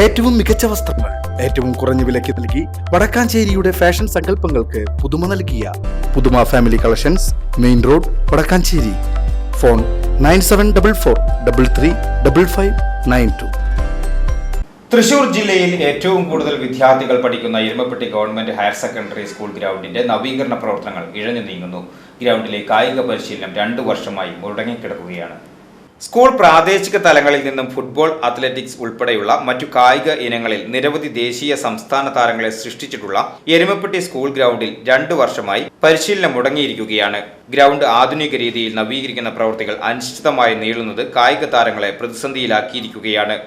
ഏറ്റവും മികച്ച വസ്ത്രങ്ങൾ ഏറ്റവും കുറഞ്ഞ വിലയ്ക്ക് നൽകി വടക്കാഞ്ചേരിയുടെ ഫാഷൻ സങ്കല്പങ്ങൾക്ക് പുതുമ നൽകിയ Puthuma family collections main road Vadakkanchery. Phone nine seven double four double three double five nine two. Thrissur ജില്ലയിൽ ഏറ്റവും കൂടുതൽ വിദ്യാർത്ഥികൾ പഠിക്കുന്ന Erumapetty government higher secondary school ഗ്രൗണ്ടിന്റെ നവീകരണ പ്രവർത്തനങ്ങൾ ഇഴഞ്ഞു നീങ്ങുന്നു. ഗ്രൗണ്ടിലെ കായിക പരിശീലനം രണ്ടു വർഷമായി മുടങ്ങിക്കിടക്കുകയാണ്. സ്കൂൾ പ്രാദേശിക തലങ്ങളിൽ നിന്നും ഫുട്ബോൾ അത്ലറ്റിക്സ് ഉൾപ്പെടെയുള്ള മറ്റു കായിക ഇനങ്ങളിൽ നിരവധി ദേശീയ സംസ്ഥാന താരങ്ങളെ സൃഷ്ടിച്ചിട്ടുള്ള എരുമപ്പെട്ടി സ്കൂൾ ഗ്രൗണ്ടിൽ രണ്ടു വർഷമായി പരിശീലനം മുടങ്ങിയിരിക്കുകയാണ്. ഗ്രൗണ്ട് ആധുനിക രീതിയിൽ നവീകരിക്കുന്ന പ്രവൃത്തികൾ അനിശ്ചിതമായി നീളുന്നത് കായിക താരങ്ങളെ പ്രതിസന്ധിയിലാക്കിയിരിക്കുകയാണ്.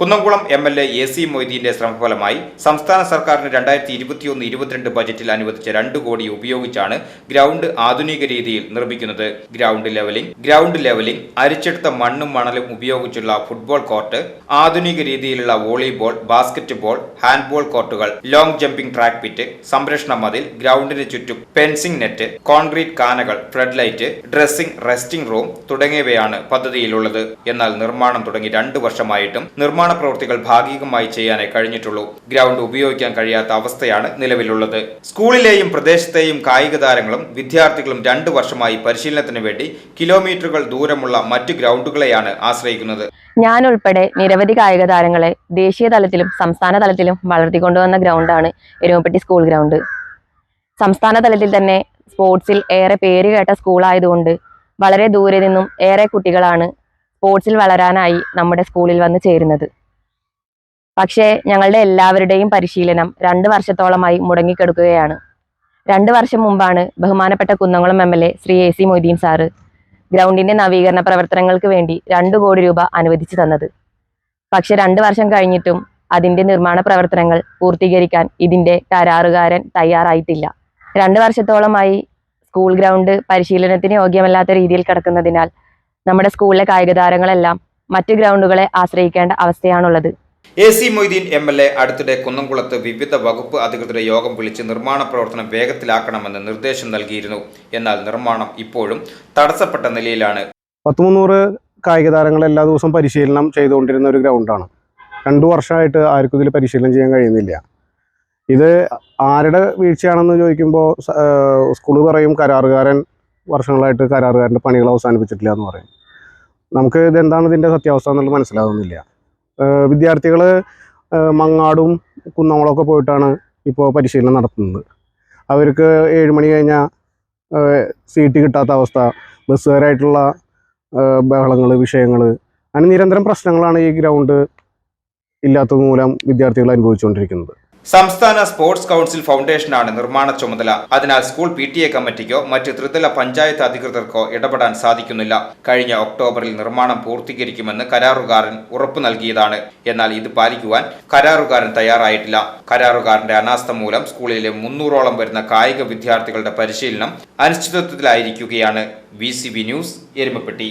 Kunnamkulam M L A A C മൊയ്തീന്റെ ശ്രമഫലമായി സംസ്ഥാന സർക്കാരിന് രണ്ടായിരത്തി ഇരുപത്തിയൊന്ന് ഇരുപത്തിരണ്ട് ബജറ്റിൽ അനുവദിച്ച രണ്ട് കോടി ഉപയോഗിച്ചാണ് ഗ്രൗണ്ട് ആധുനിക രീതിയിൽ നിർമ്മിക്കുന്നത്. ഗ്രൗണ്ട് ലെവലിംഗ് ഗ്രൗണ്ട് ലെവലിംഗ് അരിച്ചെടുത്ത മണ്ണും മണലും ഉപയോഗിച്ചുള്ള ഫുട്ബോൾ കോർട്ട് ആധുനിക രീതിയിലുള്ള വോളിബോൾ ബാസ്കറ്റ് ബോൾ ഹാൻഡ്ബോൾ കോർട്ടുകൾ ലോങ് ജമ്പിംഗ് ട്രാക്ക് പിറ്റ് സംരക്ഷണ മതിൽ ഗ്രൗണ്ടിന് ചുറ്റും fencing net concrete കാനകൾ flood light dressing resting room തുടങ്ങിയവയാണ് പദ്ധതിയിലുള്ളത്. എന്നാൽ നിർമ്മാണം തുടങ്ങി രണ്ടു വർഷമായിട്ടും നിർമ്മാണ പ്രവൃത്തികൾ ഭാഗികമായി ചെയ്യാനേ കഴിഞ്ഞിട്ടുള്ളൂ. ഗ്രൗണ്ട് ഉപയോഗിക്കാൻ കഴിയാത്ത അവസ്ഥയാണ് നിലവിലുള്ളത്. സ്കൂളിലെയും പ്രദേശത്തെയും കായിക താരങ്ങളും വിദ്യാർത്ഥികളും രണ്ടു വർഷമായി പരിശീലനത്തിന് വേണ്ടി കിലോമീറ്ററുകൾ ദൂരമുള്ള മറ്റു ഗ്രൗണ്ടുകളെയാണ് ആശ്രയിക്കുന്നത്. ഞാൻ ഉൾപ്പെടെ നിരവധി കായിക താരങ്ങളെ ദേശീയ തലത്തിലും സംസ്ഥാന തലത്തിലും വളർത്തിക്കൊണ്ടുവന്ന ഗ്രൗണ്ടാണ് എരുമപ്പെട്ടി സ്കൂൾ ഗ്രൗണ്ട്. സംസ്ഥാന തലത്തിൽ തന്നെ സ്പോർട്സിൽ ഏറെ പേര് കേട്ട സ്കൂളായതുകൊണ്ട് വളരെ ദൂരെ നിന്നും ഏറെ കുട്ടികളാണ് സ്പോർട്സിൽ വളരാനായി നമ്മുടെ സ്കൂളിൽ വന്ന് ചേരുന്നത്. പക്ഷേ ഞങ്ങളുടെ എല്ലാവരുടെയും പരിശീലനം രണ്ട് വർഷത്തോളമായി മുടങ്ങിക്കിടക്കുകയാണ്. രണ്ട് വർഷം മുമ്പാണ് ബഹുമാനപ്പെട്ട Kunnamkulam M L A Shri A C Moideen sir ഗ്രൗണ്ടിന്റെ നവീകരണ പ്രവർത്തനങ്ങൾക്ക് വേണ്ടി രണ്ട് കോടി രൂപ അനുവദിച്ചു തന്നത്. പക്ഷെ രണ്ട് വർഷം കഴിഞ്ഞിട്ടും അതിന്റെ നിർമ്മാണ പ്രവർത്തനങ്ങൾ പൂർത്തീകരിക്കാൻ ഇതിന്റെ കരാറുകാരൻ തയ്യാറായിട്ടില്ല. രണ്ട് വർഷത്തോളമായി സ്കൂൾ ഗ്രൗണ്ട് പരിശീലനത്തിന് യോഗ്യമല്ലാത്ത രീതിയിൽ കിടക്കുന്നതിനാൽ നമ്മുടെ സ്കൂളിലെ കായിക താരങ്ങളെല്ലാം മറ്റു ഗ്രൗണ്ടുകളെ ആശ്രയിക്കേണ്ട അവസ്ഥയാണുള്ളത്. A C Moideen M L A അടുത്തിടെ കുന്നംകുളത്ത് വിവിധ വകുപ്പ് അധികൃതരുടെ യോഗം വിളിച്ച് നിർമ്മാണ പ്രവർത്തനം വേഗത്തിലാക്കണമെന്ന് നിർദ്ദേശം നൽകിയിരുന്നു. എന്നാൽ നിർമ്മാണം ഇപ്പോഴും തടസ്സപ്പെട്ട നിലയിലാണ്. പത്ത് മുന്നൂറ് കായിക താരങ്ങൾ എല്ലാ ദിവസവും പരിശീലനം ചെയ്തുകൊണ്ടിരുന്ന ഒരു ഗ്രൗണ്ടാണ്. രണ്ടു വർഷമായിട്ട് ആർക്കും ഇതിൽ പരിശീലനം ചെയ്യാൻ കഴിയുന്നില്ല. ഇത് ആരുടെ വീഴ്ചയാണെന്ന് ചോദിക്കുമ്പോൾ സ്കൂൾ പറയും കരാറുകാരൻ വർഷങ്ങളായിട്ട് കരാറുകാരന്റെ പണികൾ അവസാനിപ്പിച്ചിട്ടില്ല എന്ന് പറയും. നമുക്ക് ഇതെന്താണ് ഇതിന്റെ സത്യാവസ്ഥ എന്നുള്ളത് മനസ്സിലാകുന്നില്ല വിദ്യാർത്ഥികൾ മങ്ങാടും കുന്നംകുളമൊക്കെ പോയിട്ടാണ് ഇപ്പോൾ പരിശീലനം നടത്തുന്നത്. അവർക്ക് ഏഴ് മണി കഴിഞ്ഞാൽ സീറ്റ് കിട്ടാത്ത അവസ്ഥ ബസ്സുകാരായിട്ടുള്ള ബഹളങ്ങൾ വിഷയങ്ങൾ അങ്ങനെ നിരന്തരം പ്രശ്നങ്ങളാണ് ഈ ഗ്രൗണ്ട് ഇല്ലാത്തത് മൂലം വിദ്യാർത്ഥികൾ അനുഭവിച്ചുകൊണ്ടിരിക്കുന്നത്. സംസ്ഥാന സ്പോർട്സ് കൗൺസിൽ ഫൗണ്ടേഷനാണ് നിർമ്മാണ ചുമതല. അതിനാൽ സ്കൂൾ പി ടി എ കമ്മിറ്റിക്കോ മറ്റ് ത്രിതല പഞ്ചായത്ത് അധികൃതർക്കോ ഇടപെടാൻ സാധിക്കുന്നില്ല. കഴിഞ്ഞ ഒക്ടോബറിൽ നിർമ്മാണം പൂർത്തീകരിക്കുമെന്ന് കരാറുകാരൻ ഉറപ്പു നൽകിയതാണ്. എന്നാൽ ഇത് പാലിക്കുവാൻ കരാറുകാരൻ തയ്യാറായിട്ടില്ല. കരാറുകാരന്റെ അനാസ്ഥ മൂലം സ്കൂളിലെ മുന്നൂറോളം വരുന്ന കായിക വിദ്യാർത്ഥികളുടെ പരിശീലനം അനിശ്ചിതത്വത്തിലായിരിക്കുകയാണ്. V news Erumapetty.